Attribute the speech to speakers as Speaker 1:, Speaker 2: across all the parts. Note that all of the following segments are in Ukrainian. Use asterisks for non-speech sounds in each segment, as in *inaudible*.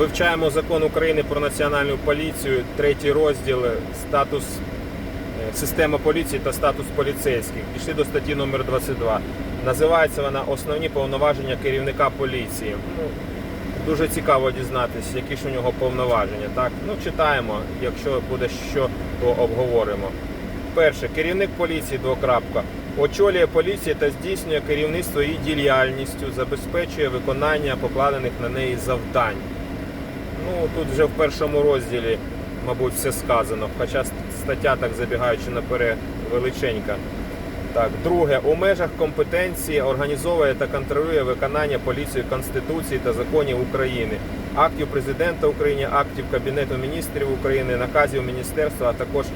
Speaker 1: Вивчаємо закон України про національну поліцію, третій розділ статус е, система поліції та статус поліцейських. Пішли до статті номер 22. Називається вона Основні повноваження керівника поліції. Ну, дуже цікаво дізнатися, які ж у нього повноваження. Так, ну читаємо. Якщо буде що, то обговоримо. Перше, керівник поліції двокрапка очолює поліцію та здійснює керівництво її діяльністю, забезпечує виконання покладених на неї завдань. Ну тут вже в першому розділі, мабуть, все сказано. Хоча стаття, так забігаючи наперед, величенька. Так, друге, у межах компетенції організовує та контролює виконання поліцією Конституції та законів України, актів президента України, актів Кабінету міністрів України, наказів міністерства, а також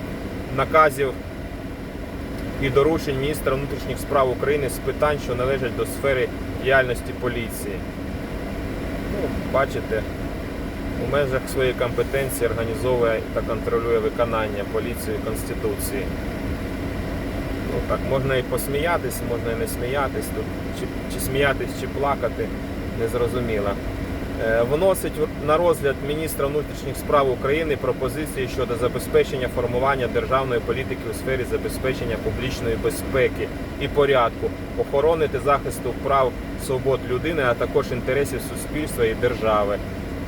Speaker 1: наказів і доручень міністра внутрішніх справ України з питань, що належать до сфери діяльності поліції. Ну, бачите, у межах своєї компетенції організовує та контролює виконання поліцією Конституції. Ну, так, можна і посміятись, можна і не сміятись. Тут чи, чи сміятись, чи плакати, незрозуміло. Е, Вносить на розгляд міністра внутрішніх справ України пропозиції щодо забезпечення формування державної політики у сфері забезпечення публічної безпеки і порядку, охорони та захисту прав свобод людини, а також інтересів суспільства і держави,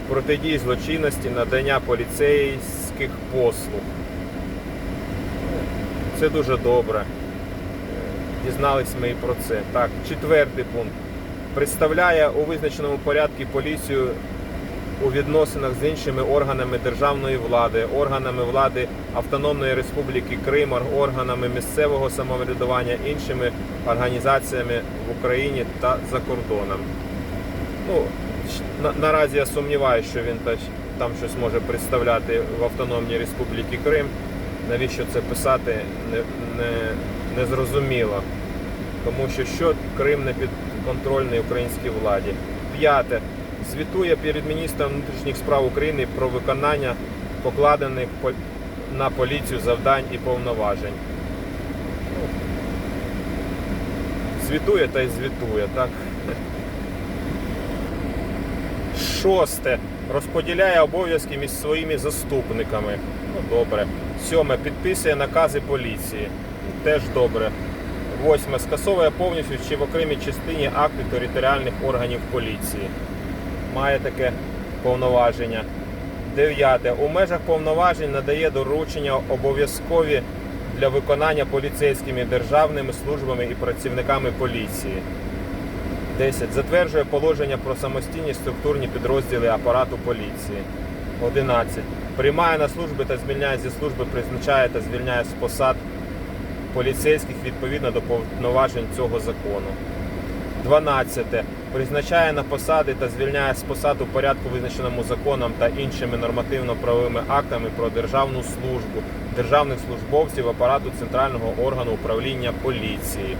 Speaker 1: протидії злочинності, надання поліцейських послуг. Це дуже добре. Дізнались ми і про це. Так, четвертий пункт. Представляє у визначеному порядку поліцію у відносинах з іншими органами державної влади, органами влади Автономної Республіки Крим, органами місцевого самоврядування, іншими організаціями в Україні та за кордоном. Ну, на, наразі я сумніваюся, що він та- там щось може представляти в Автономній Республіці Крим. Навіщо це писати, не, не, не зрозуміло. Тому що що Крим не підконтрольний українській владі. П'яте. Звітує перед міністром внутрішніх справ України про виконання покладених на поліцію завдань і повноважень. Ну, Звітує та й звітує, так? Шосте. Розподіляє обов'язки між своїми заступниками. Ну, добре. Сьоме. Підписує накази поліції. Теж добре. Восьме. Скасовує повністю чи в окремій частині акти територіальних органів поліції. Має таке повноваження. Дев'яте. У межах повноважень надає доручення обов'язкові для виконання поліцейськими державними службами і працівниками поліції. 10. Затверджує положення про самостійні структурні підрозділи апарату поліції. 11. Приймає на служби та звільняє зі служби, призначає та звільняє з посад поліцейських відповідно до повноважень цього закону. 12. Призначає на посади та звільняє з посад у порядку, визначеному законом та іншими нормативно-правовими актами про державну службу, державних службовців апарату центрального органу управління поліції.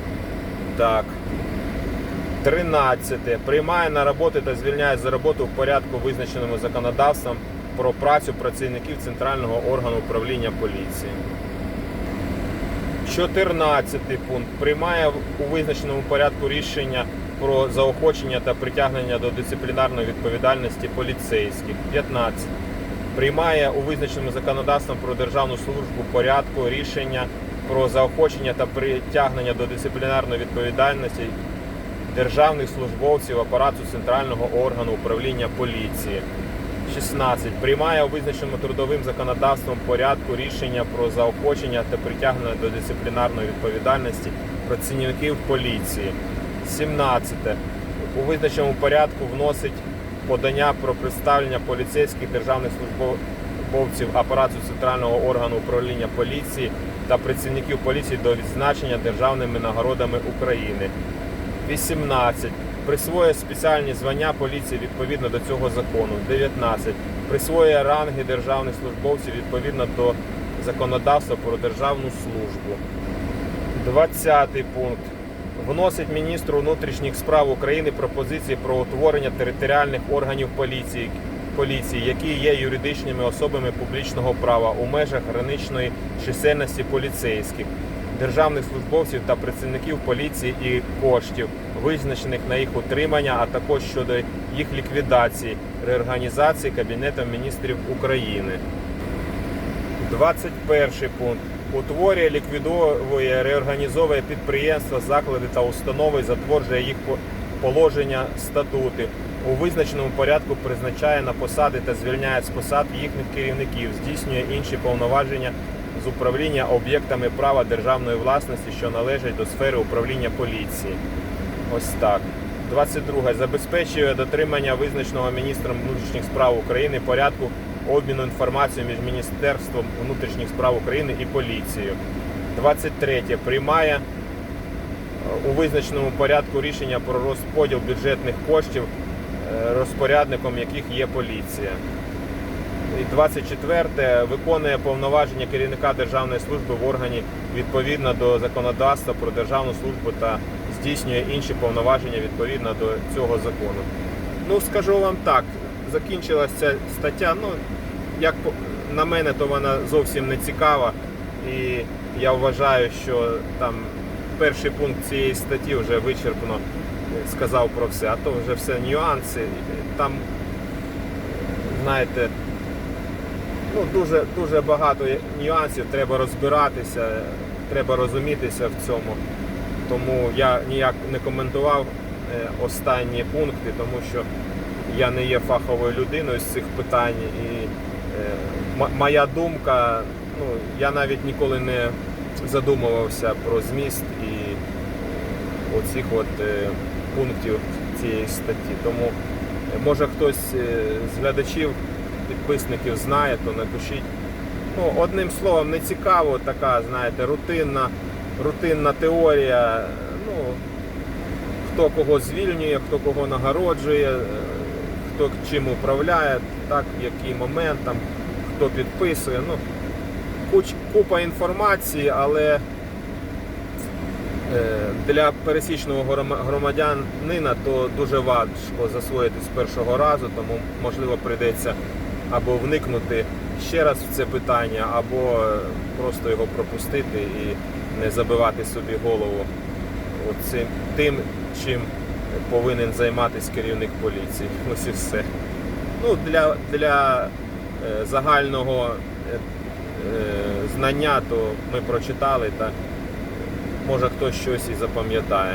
Speaker 1: Так. 13. Приймає на роботу та звільняє за роботу в порядку, визначеному законодавством про працю працівників центрального органу управління поліції. 14 пункт. Приймає у визначеному порядку рішення про заохочення та притягнення до дисциплінарної відповідальності поліцейських. 15. Приймає у визначеному законодавством про державну службу порядку рішення про заохочення та притягнення до дисциплінарної відповідальності державних службовців апарату центрального органу управління поліції. 16. Приймає у визначеному трудовим законодавством порядку рішення про заохочення та притягнення до дисциплінарної відповідальності працівників поліції. 17. У визначеному порядку вносить подання про представлення поліцейських державних службовців апарату центрального органу управління поліції та працівників поліції до відзначення державними нагородами України. 18. Присвоює спеціальні звання поліції відповідно до цього закону. 19. Присвоює ранги державних службовців відповідно до законодавства про державну службу. 20 пункт. Вносить міністру внутрішніх справ України пропозиції про утворення територіальних органів поліції, поліції, які є юридичними особами публічного права у межах граничної чисельності поліцейських. Державних службовців та працівників поліції і коштів, визначених на їх утримання, а також щодо їх ліквідації, реорганізації Кабінетом міністрів України. 21 пункт. Утворює, ліквідовує, реорганізовує підприємства, заклади та установи, затверджує їх положення, статути. У визначеному порядку призначає на посади та звільняє з посад їхніх керівників, здійснює інші повноваження з управління об'єктами права державної власності, що належать до сфери управління поліції. Ось так. 22. Забезпечує дотримання визначеного міністром внутрішніх справ України порядку обміну інформацією між Міністерством внутрішніх справ України і поліцією. 23. Приймає е, у визначеному порядку рішення про розподіл бюджетних коштів, е, розпорядником яких є поліція. І 24 виконує повноваження керівника державної служби в органі відповідно до законодавства про державну службу та здійснює інші повноваження відповідно до цього закону. Ну, скажу вам так, закінчилася ця стаття. Ну, як на мене, то вона зовсім не цікава. І я вважаю, що там перший пункт цієї статті вже вичерпно сказав про все, а то вже все нюанси. Там, знаєте, ну, дуже, дуже багато нюансів, треба розбиратися, треба розумітися в цьому. Тому я ніяк не коментував е, останні пункти, тому що я не є фаховою людиною з цих питань. І е, моя думка, ну, я навіть ніколи не задумувався про зміст і оцих от е, пунктів цієї статті. Тому може хтось з глядачів, підписників знає, то напишіть. Ну, одним словом, не цікаво, така, знаєте, рутинна, рутинна теорія. Ну, хто кого звільнює, хто кого нагороджує, е, хто чим управляє, так, в який момент, там, хто підписує. Ну, куч, купа інформації, але е, для пересічного громадянина то дуже важко засвоїти з першого разу, тому можливо прийдеться або вникнути ще раз в це питання, або е, просто його пропустити і не забивати собі голову оцим, тим, чим повинен займатися керівник поліції. *laughs* Ось і все. Ну, для, для е, загального е, знання то ми прочитали, та може хтось щось і запам'ятає.